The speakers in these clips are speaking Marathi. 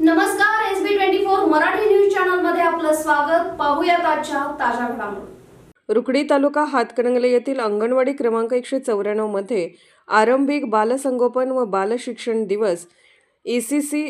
नमस्कार S B twenty four Marathi news चॅनलमध्ये आपलं स्वागत. पाहूया आजच्या ताज्या घडामोडी. रुकडी तालुका हातकणंगले येथील अंगणवाडी क्रमांक एकशे चौऱ्याण्णवमध्ये आरंभिक बालसंगोपन व बालशिक्षण दिवस E C C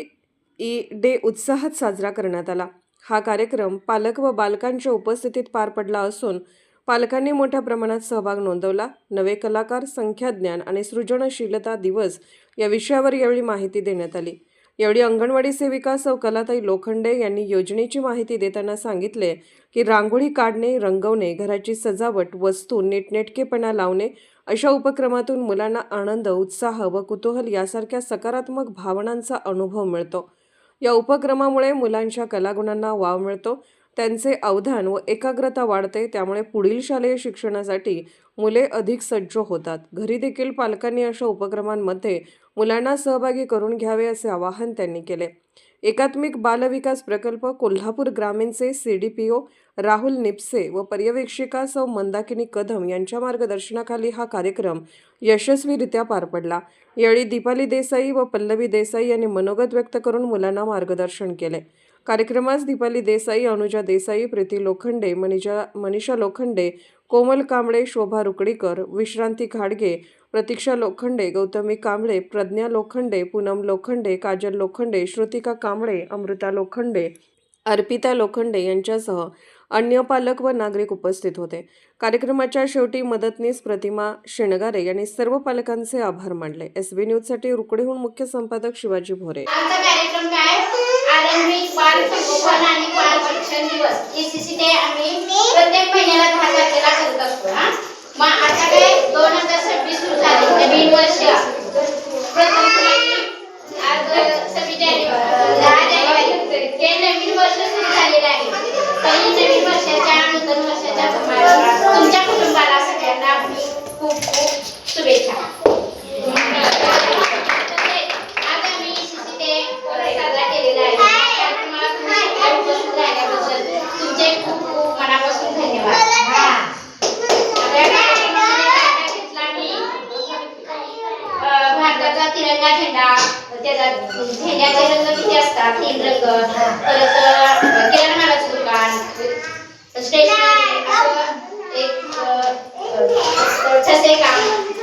E day उत्साहात साजरा करण्यात आला. हा कार्यक्रम पालक व बालकांच्या उपस्थितीत पार पडला असून पालकांनी मोठ्या प्रमाणात सहभाग नोंदवला. नवे कलाकार संख्याज्ञान आणि सृजनशीलता दिवस या विषयावर यावेळी माहिती देण्यात आली. यावेळी अंगणवाडी सेविका सौ कलाताई लोखंडे यांनी योजनेची माहिती देताना सांगितले की रांगोळी काढणे रंगवणे घराची सजावट वस्तू नीटनेटकेपणा लावणे अशा उपक्रमातून मुलांना आनंद उत्साह व कुतूहल यासारख्या सकारात्मक भावनांचा अनुभव मिळतो. या उपक्रमामुळे मुलांच्या कलागुणांना वाव मिळतो. त्यांचे अवधान व एकाग्रता वाढते. त्यामुळे पुढील शालेय शिक्षणासाठी मुले अधिक सज्ज होतात. घरी देखील पालकांनी अशा उपक्रमांमध्ये मुलांना सहभागी करून घ्यावे असे आवाहन त्यांनी केले. एकात्मिक बालविकास प्रकल्प कोल्हापूर ग्रामीणचे C D P O Rahul Nipse व पर्यवेक्षिका सौ मंदाकिनी कदम यांच्या मार्गदर्शनाखाली हा कार्यक्रम यशस्वीरित्या पार पडला. यावेळी दीपाली देसाई व पल्लवी देसाई यांनी मनोगत व्यक्त करून मुलांना मार्गदर्शन केले. कार्यक्रमास दीपाली देसाई अनुजा देसाई प्रीती लोखंडे मनीषा मनीषा लोखंडे कोमल कांबळे शोभा रुकडीकर विश्रांती घाडगे प्रतीक्षा लोखंडे गौतमी कांबळे प्रज्ञा लोखंडे पूनम लोखंडे काजल लोखंडे श्रुतिका कांबळे अमृता लोखंडे अर्पिता लोखंडे यांच्यासह अन्य पालक व नागरिक उपस्थित होते. कार्यक्रमाच्या शेवटी मदतनीस प्रतिमा शेणगारे यांनी सर्व पालकांचे आभार मानले. एस बी न्यूजसाठी रुकडीहून मुख्य संपादक शिवाजी भोरे. आरंभिक बाल संगोपन आणि बाल शिक्षण दिवस. आम्ही प्रत्येक महिन्याला दहा तारखेला करत असतो हा? मग आता काय दोन हजार सव्वीस सुरू झाले म्हणजे नवीन वर्ष. प्रथम आज सव्वीस जानेवारी दहा जानेवारी हे नवीन वर्ष सुरू झालेले आहे. पहिली नवीन वर्षाच्या नूतन वर्षाच्या तुमच्या कुटुंबाला सगळ्यांना खूप खूप शुभेच्छा आज आम्ही ECC डे साजरा केलेला आहे कार्यक्रमाला तुम्ही सगळे उपस्थित राहिल्याबद्दल तुमचे खूप खूप मनापासून धन्यवाद आपल्या कार्यक्रमामध्ये सहभाग घेतला मी भारताचा तिरंगा झेंडा त्याचा झेंड्याचे रंग किती असतात तीन रंग. परत अं, किराणमालाचं दुकान. स्टेशनरी असं एक अं, ठसे काम.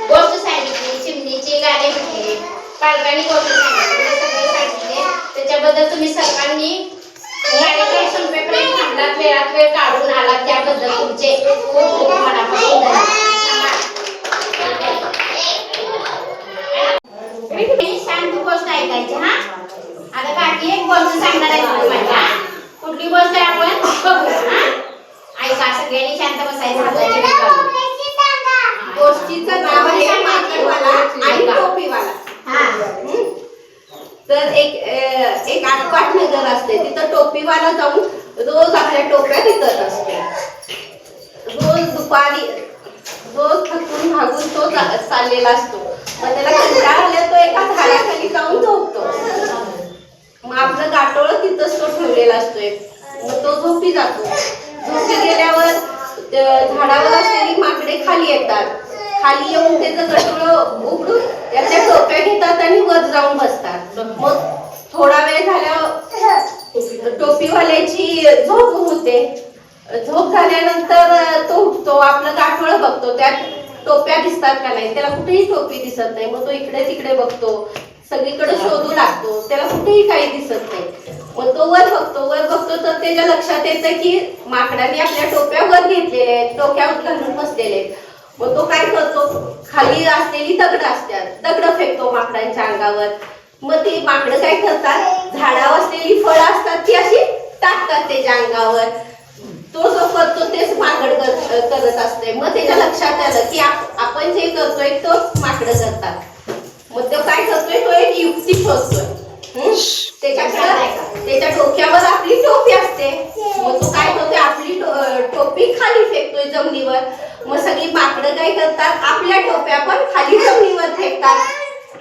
गोष्ट सांगितली चिमणीची गाणे म्हटले पालकांनी गोष्ट सांगितली. सगळं सांगितले. त्याच्याबद्दल तुम्ही सर्वांनी वेळात वेळ काढून आलात त्याबद्दल तुमचे. खूप खूप मनापासून धन्यवाद मी शांत गोष्ट ऐकायची हा आता काकी एक गोष्ट सांगणार आहे तुम्हाला गोष्ट आहे आपण. बघू हा? ऐका सगळ्यांनी शांत बसायचं. गोष्टीचं नाव आहे माकडवाला आणि टोपीवाला. हा. तर एक एक आटपाट नगर असते. तिथं टोपीवाला जाऊन रोज आपल्या टोप्या विकत असते. रोज दुपारी रोज थकून भागून तो चाललेला असतो. मग त्याला कंटाळा येतात. खाली येऊन त्याचं कटोळ उघडून त्याच्या टोप्या घेतात आणि वर जाऊन बसतात. मग थोडा वेळ झाल्यावर टोपीवाल्याची झोप होते. झोप झाल्यानंतर तो उठतो आपलं गाठोळ बघतो. त्यात टोप्या दिसतात का नाही? त्याला कुठेही टोपी दिसत नाही. मग तो इकडे तिकडे बघतो. सगळीकडे शोधू लागतो. त्याला कुठेही काही दिसत नाही. मग तो वर बघतो. वर बघतो तर त्याच्या लक्षात येतं की माकडाने आपल्या टोप्या वर घेतलेल्या आहेत. डोक्यावर घालून बसलेले आहेत. मग तो काय करतो? खाली असलेली दगड असतात. दगड फेकतो माकडांच्या अंगावर. मग ती माकडं काय करतात? झाडावर असलेली फळं असतात ती अशी टाकतात त्याच्या अंगावर. तो जो करतो तेच माकड करत असते मग त्याच्या लक्षात आलं की आपण जे करतोय तोच माकडं करतात मग तो काय करतोय तो एक युक्ती शोधतोय हं? त्याच्याकडं त्याच्या डोक्यावर आपली टोपी असते मग तो काय करतोय आपली टो- टोपी खाली फेकतोय जमिनीवर मग सगळी माकडं काय करतात आपल्या टोप्या पण खाली जमिनीवर फेकतात.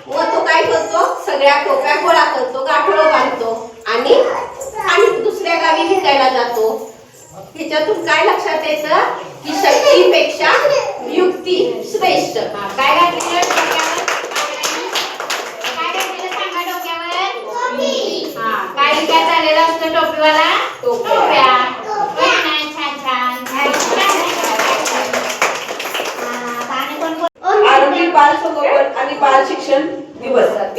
व तो काय करतो? सगळ्या टोप्या गोळा करतो गाठोळ बांधतो आणि आणि दुसऱ्या गावी विकायला जातो. ह्याच्यातून काय लक्षात येतं? की शक्तीपेक्षा युक्ती श्रेष्ठ. काय घातलेलं डोक्यावर काय घातलेलं सांगा डोक्यावर हा काय विकायचा आलेला असतो टोपीवाला टोप्या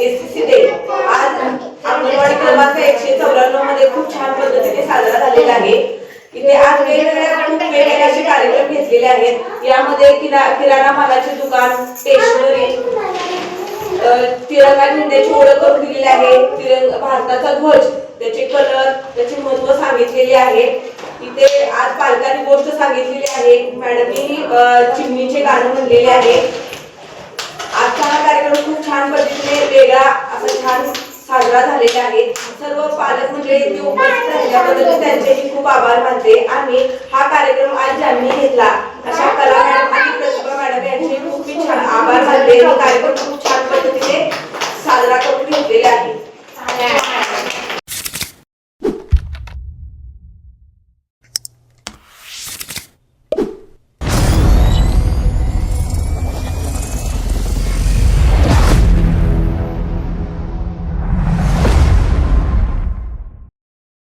एससीसी डे आज अंगणवाडी क्रमांक एकशे चौऱ्याण्णवमध्ये खूप छान पद्धतीने साजरा झालेला आहे. इथे आज वेगवेगळ्या खूप वेगवेगळे असे कार्यक्रम घेतलेले आहेत. यामध्ये किरा किराणा मालाचे दुकान स्टेशनरी तिरंगा झेंड्याची ओळख करून दिलेली आहे. तिरंगा भारताचा ध्वज त्याचे कलर त्याचे महत्त्व सांगितलेले आहे. इथे आज पालकांनी गोष्ट सांगितलेली आहे. मॅडमनी चिमणीचे गाणं म्हणलेले आहे. आजचा हा कार्यक्रम खूप छान पद्धतीने वेगळा असा छान साजरा झालेला आहे. सर्व पालक म्हणजे मंडळी इथे उपस्थित राहिल्याबद्दल त्यांचेही खूप आभार मानते. आणि हा कार्यक्रम आज ज्यांनी घेतला अशा कलाकार